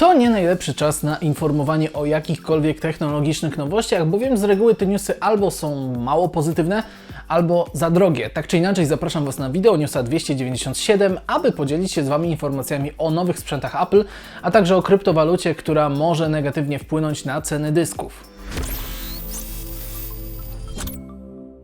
To nie najlepszy czas na informowanie o jakichkolwiek technologicznych nowościach, bowiem z reguły te newsy albo są mało pozytywne, albo za drogie. Tak czy inaczej zapraszam Was na wideo newsa 297, aby podzielić się z Wami informacjami o nowych sprzętach Apple, a także o kryptowalucie, która może negatywnie wpłynąć na ceny dysków.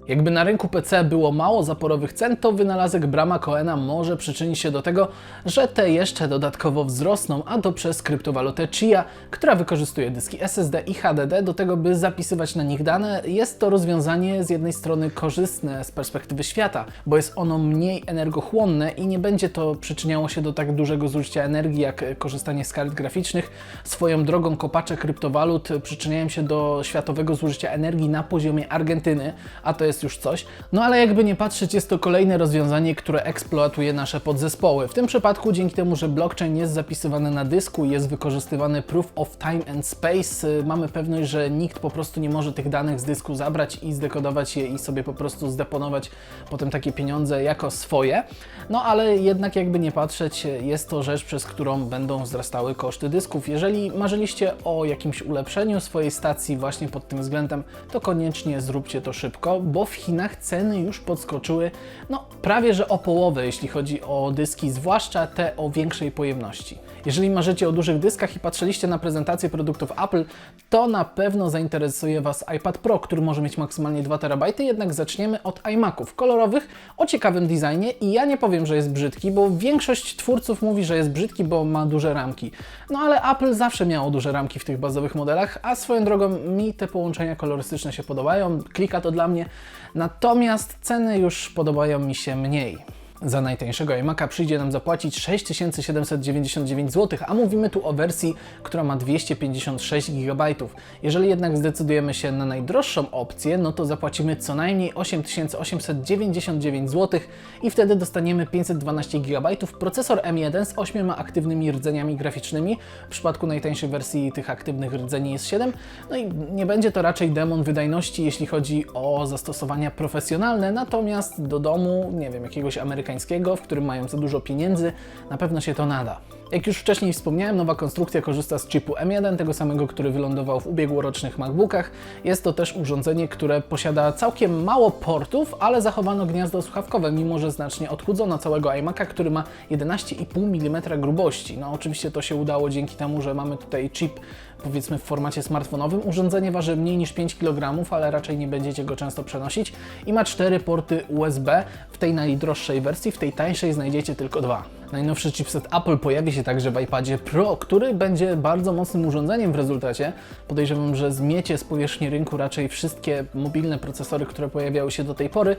Jakby na rynku PC było mało zaporowych cen, to wynalazek Brama Coena może przyczynić się do tego, że te jeszcze dodatkowo wzrosną, a to przez kryptowalutę Chia, która wykorzystuje dyski SSD i HDD do tego, by zapisywać na nich dane. Jest to rozwiązanie z jednej strony korzystne z perspektywy świata, bo jest ono mniej energochłonne i nie będzie to przyczyniało się do tak dużego zużycia energii jak korzystanie z kart graficznych. Swoją drogą kopacze kryptowalut przyczyniają się do światowego zużycia energii na poziomie Argentyny, a to jest już coś. No ale jakby nie patrzeć, jest to kolejne rozwiązanie, które eksploatuje nasze podzespoły. W tym przypadku dzięki temu, że blockchain jest zapisywany na dysku i jest wykorzystywany proof of time and space, y, mamy pewność, że nikt po prostu nie może tych danych z dysku zabrać i zdekodować je i sobie po prostu zdeponować potem takie pieniądze jako swoje. No ale jednak jakby nie patrzeć, jest to rzecz, przez którą będą wzrastały koszty dysków. Jeżeli marzyliście o jakimś ulepszeniu swojej stacji właśnie pod tym względem, to koniecznie zróbcie to szybko, bo w Chinach ceny już podskoczyły no prawie że o połowę, jeśli chodzi o dyski, zwłaszcza te o większej pojemności. Jeżeli marzycie o dużych dyskach i patrzyliście na prezentację produktów Apple, to na pewno zainteresuje Was iPad Pro, który może mieć maksymalnie 2 TB, jednak zaczniemy od iMaców kolorowych o ciekawym designie i ja nie powiem, że jest brzydki, bo większość twórców mówi, że jest brzydki, bo ma duże ramki. No ale Apple zawsze miało duże ramki w tych bazowych modelach, a swoją drogą mi te połączenia kolorystyczne się podobają, klika to dla mnie, natomiast ceny już podobają mi się mniej. Za najtańszego iMac'a przyjdzie nam zapłacić 6799 zł, a mówimy tu o wersji, która ma 256 GB. Jeżeli jednak zdecydujemy się na najdroższą opcję, no to zapłacimy co najmniej 8899 zł i wtedy dostaniemy 512 GB. Procesor M1 z 8 aktywnymi rdzeniami graficznymi. W przypadku najtańszej wersji tych aktywnych rdzeni jest 7. No i nie będzie to raczej demon wydajności, jeśli chodzi o zastosowania profesjonalne, natomiast do domu, nie wiem, jakiegoś amerykańskiego, w którym mają za dużo pieniędzy, na pewno się to nada. Jak już wcześniej wspomniałem, nowa konstrukcja korzysta z chipu M1, tego samego, który wylądował w ubiegłorocznych MacBookach. Jest to też urządzenie, które posiada całkiem mało portów, ale zachowano gniazdo słuchawkowe, mimo że znacznie odchudzono całego iMac'a, który ma 11,5 mm grubości. No oczywiście to się udało dzięki temu, że mamy tutaj chip powiedzmy w formacie smartfonowym. Urządzenie waży mniej niż 5 kg, ale raczej nie będziecie go często przenosić i ma cztery porty USB. W tej najdroższej wersji, w tej tańszej znajdziecie tylko dwa. Najnowszy chipset Apple pojawi się także w iPadzie Pro, który będzie bardzo mocnym urządzeniem w rezultacie. Podejrzewam, że zmiecie z powierzchni rynku raczej wszystkie mobilne procesory, które pojawiały się do tej pory,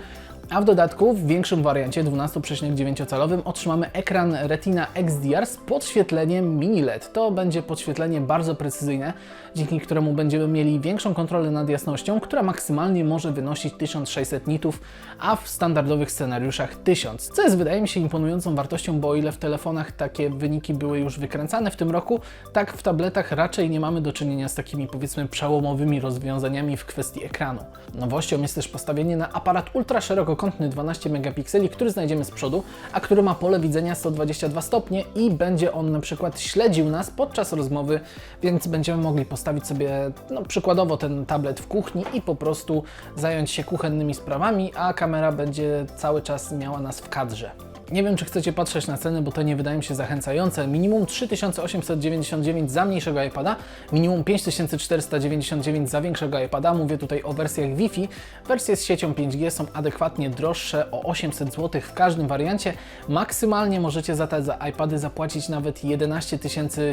a w dodatku w większym wariancie 12,9-calowym otrzymamy ekran Retina XDR z podświetleniem mini LED. To będzie podświetlenie bardzo precyzyjne, dzięki któremu będziemy mieli większą kontrolę nad jasnością, która maksymalnie może wynosić 1600 nitów, a w standardowych scenariuszach 1000, co jest wydaje mi się imponującą wartością, bo ile w telefonach takie wyniki były już wykręcane w tym roku, tak w tabletach raczej nie mamy do czynienia z takimi powiedzmy przełomowymi rozwiązaniami w kwestii ekranu. Nowością jest też postawienie na aparat ultra szerokokątny 12 megapikseli, który znajdziemy z przodu, a który ma pole widzenia 122 stopnie i będzie on na przykład śledził nas podczas rozmowy, więc będziemy mogli postawić sobie no, przykładowo ten tablet w kuchni i po prostu zająć się kuchennymi sprawami, a kamera będzie cały czas miała nas w kadrze. Nie wiem, czy chcecie patrzeć na ceny, bo to nie wydaje mi się zachęcające. Minimum 3899 za mniejszego iPada, minimum 5499 za większego iPada. Mówię tutaj o wersjach Wi-Fi. Wersje z siecią 5G są adekwatnie droższe o 800 zł w każdym wariancie. Maksymalnie możecie za te iPady zapłacić nawet 11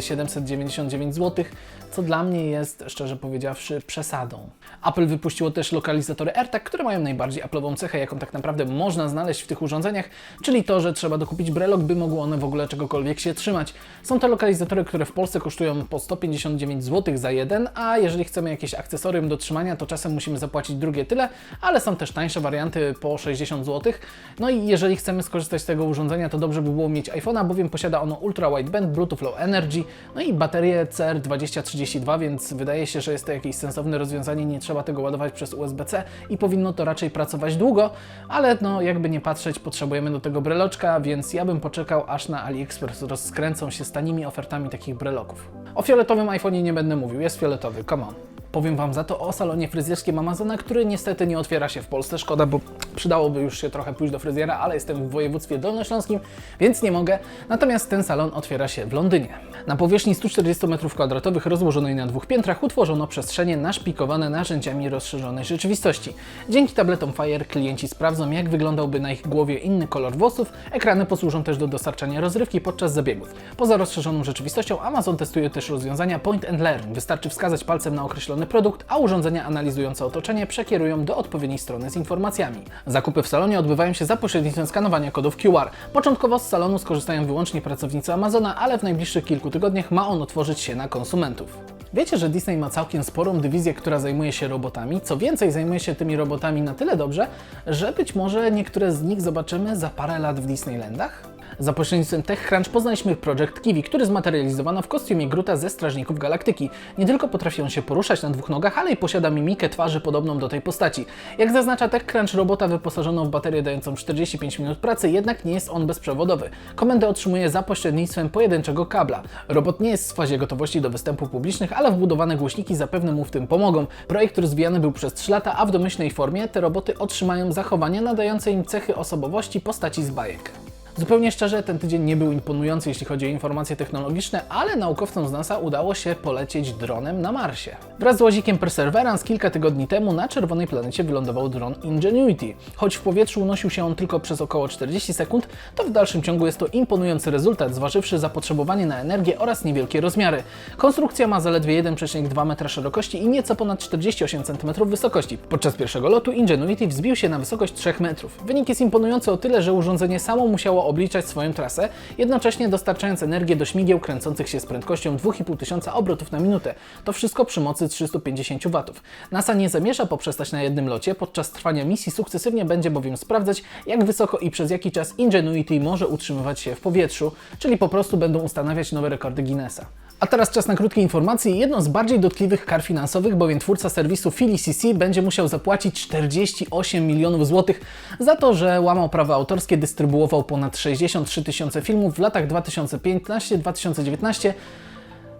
799 zł, co dla mnie jest, szczerze powiedziawszy, przesadą. Apple wypuściło też lokalizatory AirTag, które mają najbardziej Apple'ową cechę, jaką tak naprawdę można znaleźć w tych urządzeniach, czyli to, że trzeba dokupić brelok, by mogły one w ogóle czegokolwiek się trzymać. Są to lokalizatory, które w Polsce kosztują po 159 zł za jeden, a jeżeli chcemy jakieś akcesorium do trzymania, to czasem musimy zapłacić drugie tyle, ale są też tańsze warianty po 60 zł. No i jeżeli chcemy skorzystać z tego urządzenia, to dobrze by było mieć iPhone'a, bowiem posiada ono Ultra Wideband, Bluetooth Low Energy, no i baterię CR2032, więc wydaje się, że jest to jakieś sensowne rozwiązanie, nie trzeba tego ładować przez USB-C i powinno to raczej pracować długo, ale no jakby nie patrzeć, potrzebujemy do tego breloczek, więc ja bym poczekał, aż na AliExpress rozkręcą się z tanimi ofertami takich breloków. O fioletowym iPhone'ie nie będę mówił, jest fioletowy, come on. Powiem Wam za to o salonie fryzjerskim Amazona, który niestety nie otwiera się w Polsce. Szkoda, bo przydałoby już się trochę pójść do fryzjera, ale jestem w województwie dolnośląskim, więc nie mogę. Natomiast ten salon otwiera się w Londynie. Na powierzchni 140 m2 rozłożonej na dwóch piętrach utworzono przestrzenie naszpikowane narzędziami rozszerzonej rzeczywistości. Dzięki tabletom Fire klienci sprawdzą, jak wyglądałby na ich głowie inny kolor włosów. Ekrany posłużą też do dostarczania rozrywki podczas zabiegów. Poza rozszerzoną rzeczywistością Amazon testuje też rozwiązania Point and Learn. Wystarczy wskazać palcem na określony produkt, a urządzenia analizujące otoczenie przekierują do odpowiedniej strony z informacjami. Zakupy w salonie odbywają się za pośrednictwem skanowania kodów QR. Początkowo z salonu skorzystają wyłącznie pracownicy Amazona, ale w najbliższych kilku tygodniach ma on otworzyć się na konsumentów. Wiecie, że Disney ma całkiem sporą dywizję, która zajmuje się robotami. Co więcej, zajmuje się tymi robotami na tyle dobrze, że być może niektóre z nich zobaczymy za parę lat w Disneylandach? Za pośrednictwem TechCrunch poznaliśmy Project Kiwi, który zmaterializowano w kostiumie Gruta ze Strażników Galaktyki. Nie tylko potrafi on się poruszać na dwóch nogach, ale i posiada mimikę twarzy podobną do tej postaci. Jak zaznacza TechCrunch, robota wyposażono w baterię dającą 45 minut pracy, jednak nie jest on bezprzewodowy. Komendę otrzymuje za pośrednictwem pojedynczego kabla. Robot nie jest w fazie gotowości do występów publicznych, ale wbudowane głośniki zapewne mu w tym pomogą. Projekt rozwijany był przez 3 lata, a w domyślnej formie te roboty otrzymają zachowania nadające im cechy osobowości postaci z bajek. Zupełnie szczerze, ten tydzień nie był imponujący, jeśli chodzi o informacje technologiczne, ale naukowcom z NASA udało się polecieć dronem na Marsie. Wraz z łazikiem Perseverance kilka tygodni temu na czerwonej planecie wylądował dron Ingenuity. Choć w powietrzu unosił się on tylko przez około 40 sekund, to w dalszym ciągu jest to imponujący rezultat, zważywszy zapotrzebowanie na energię oraz niewielkie rozmiary. Konstrukcja ma zaledwie 1,2 metra szerokości i nieco ponad 48 cm wysokości. Podczas pierwszego lotu Ingenuity wzbił się na wysokość 3 metrów. Wynik jest imponujący o tyle, że urządzenie samo musiało obliczać swoją trasę, jednocześnie dostarczając energię do śmigieł kręcących się z prędkością 2500 obrotów na minutę. To wszystko przy mocy 350 W. NASA nie zamierza poprzestać na jednym locie, podczas trwania misji sukcesywnie będzie bowiem sprawdzać, jak wysoko i przez jaki czas Ingenuity może utrzymywać się w powietrzu, czyli po prostu będą ustanawiać nowe rekordy Guinnessa. A teraz czas na krótkie informacje. Jedną z bardziej dotkliwych kar finansowych, bowiem twórca serwisu PhillyCC będzie musiał zapłacić 48 milionów złotych za to, że łamał prawa autorskie, dystrybuował ponad 63 tysiące filmów w latach 2015-2019.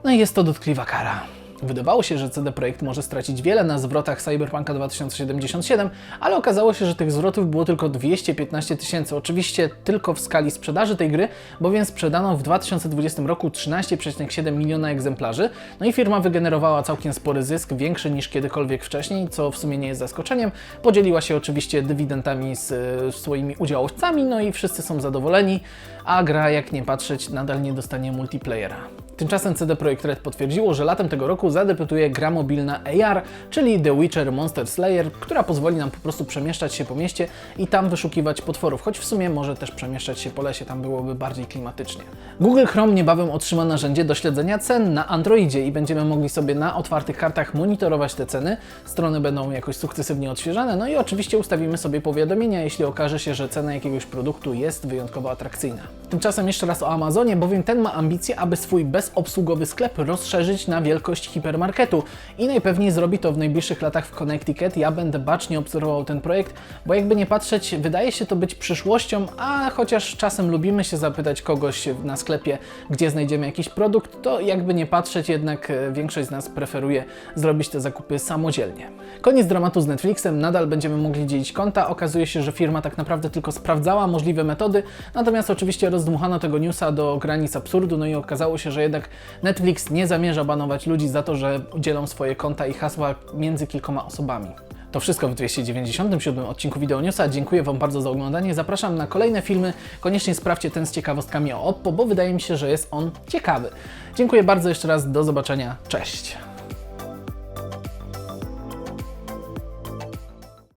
No i jest to dotkliwa kara. Wydawało się, że CD Projekt może stracić wiele na zwrotach Cyberpunka 2077, ale okazało się, że tych zwrotów było tylko 215 tysięcy. Oczywiście tylko w skali sprzedaży tej gry, bowiem sprzedano w 2020 roku 13,7 miliona egzemplarzy. No i firma wygenerowała całkiem spory zysk, większy niż kiedykolwiek wcześniej, co w sumie nie jest zaskoczeniem. Podzieliła się oczywiście dywidendami z e, swoimi udziałowcami, no i wszyscy są zadowoleni, a gra, jak nie patrzeć, nadal nie dostanie multiplayera. Tymczasem CD Projekt Red potwierdziło, że latem tego roku zadebiutuje gra mobilna AR, czyli The Witcher Monster Slayer, która pozwoli nam po prostu przemieszczać się po mieście i tam wyszukiwać potworów, choć w sumie może też przemieszczać się po lesie, tam byłoby bardziej klimatycznie. Google Chrome niebawem otrzyma narzędzie do śledzenia cen na Androidzie i będziemy mogli sobie na otwartych kartach monitorować te ceny. Strony będą jakoś sukcesywnie odświeżane, no i oczywiście ustawimy sobie powiadomienia, jeśli okaże się, że cena jakiegoś produktu jest wyjątkowo atrakcyjna. Tymczasem jeszcze raz o Amazonie, bowiem ten ma ambicje, aby swój bezobsługowy sklep rozszerzyć na wielkość hipermarketu i najpewniej zrobi to w najbliższych latach w Connecticut. Ja będę bacznie obserwował ten projekt, bo jakby nie patrzeć, wydaje się to być przyszłością, a chociaż czasem lubimy się zapytać kogoś na sklepie, gdzie znajdziemy jakiś produkt, to jakby nie patrzeć, jednak e, większość z nas preferuje zrobić te zakupy samodzielnie. Koniec dramatu z Netflixem, nadal będziemy mogli dzielić konta. Okazuje się, że firma tak naprawdę tylko sprawdzała możliwe metody, natomiast oczywiście rozdmuchano tego newsa do granic absurdu, no i okazało się, że jednak Netflix nie zamierza banować ludzi za to, że dzielą swoje konta i hasła między kilkoma osobami. To wszystko w 297 odcinku Wideo Newsa. Dziękuję Wam bardzo za oglądanie. Zapraszam na kolejne filmy. Koniecznie sprawdźcie ten z ciekawostkami o Oppo, bo wydaje mi się, że jest on ciekawy. Dziękuję bardzo jeszcze raz. Do zobaczenia. Cześć.